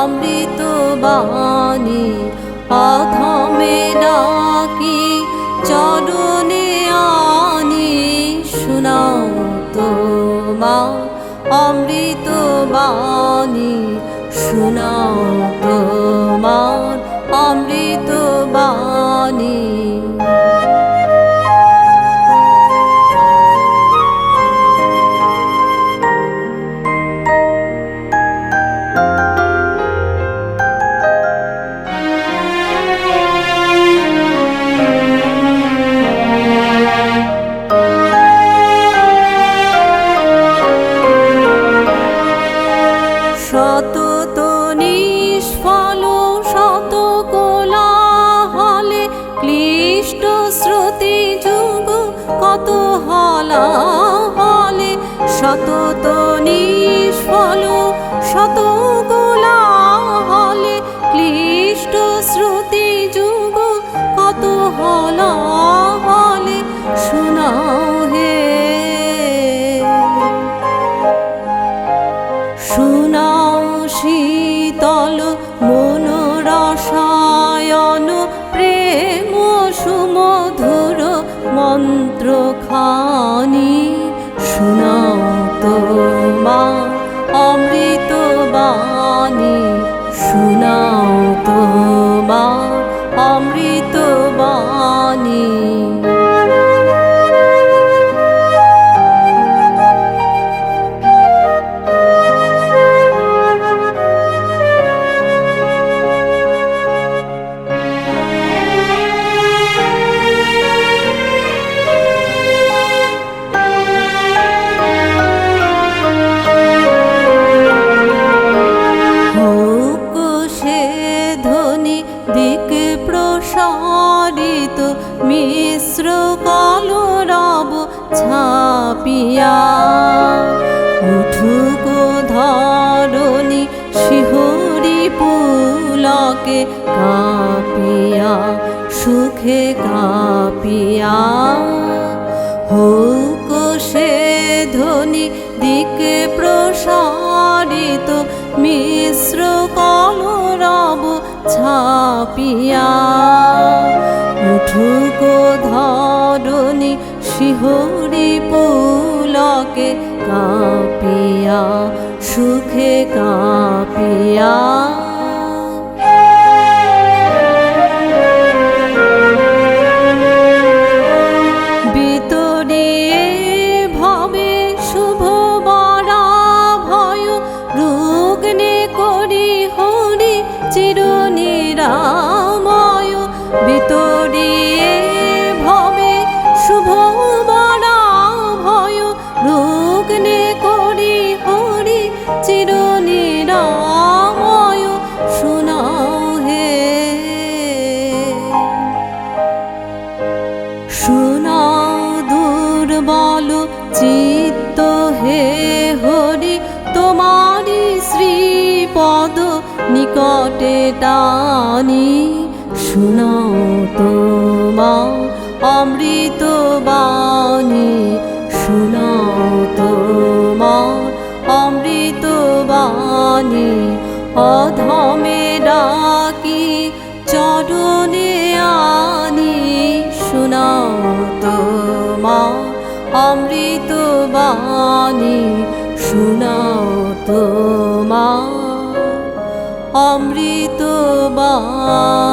অমৃত বাণী অধমে ডাকি চরণে হলে শত নিষ্ফল শত কোলাহলে 好，你。শিহরি পুলকে কাঁপিয়া সুখে কাঁপিয়া। হোক সে ধ্বনি দিকে প্রসারিত মিশ্র কলরব ছাপিয়া। পুলকে কাঁপিয়া সুখে কাঁপিয়া। বিতরিয়ে নিকটে টানি শোনাও তোমা অমৃত বাণী। শোনাও তোমার অমৃত বাণী, অধমে ডাকি, চরণে আনি। শোনাও তোমার অমৃত বাণী শোনাও তোমার অমৃত বাণী।